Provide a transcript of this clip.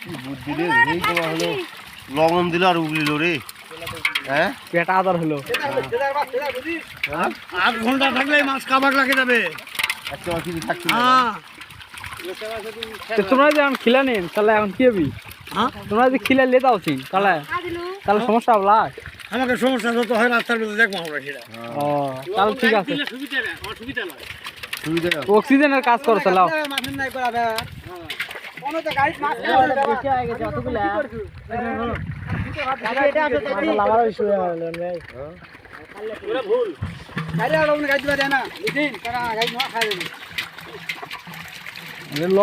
কি বুদ্ধি রে? এই তোমার হলো লবণ দিল আর উগলিল রে। হ্যাঁ? পেট আদার হলো। আধ ঘণ্টা থাকলে মাছ কাবার লাগে যাবে কিছু থাকছে হ্যাঁ। তোমরা যে এখন খিলা নেন তাহলে এখন কি হবি? হ্যাঁ? তোমরা যে খিলা লেতা উচিত তাহলে? তাহলে সমস্যা হবলা? আমাকে সমস্যা যত হয় রাস্তার মধ্যে দেখব আমরা সেটা ও তাহলে ঠিক আছে। সুবিধা না আমার সুবিধা নয়। অক্সিজেনের কাজ করো চালাও ভুল।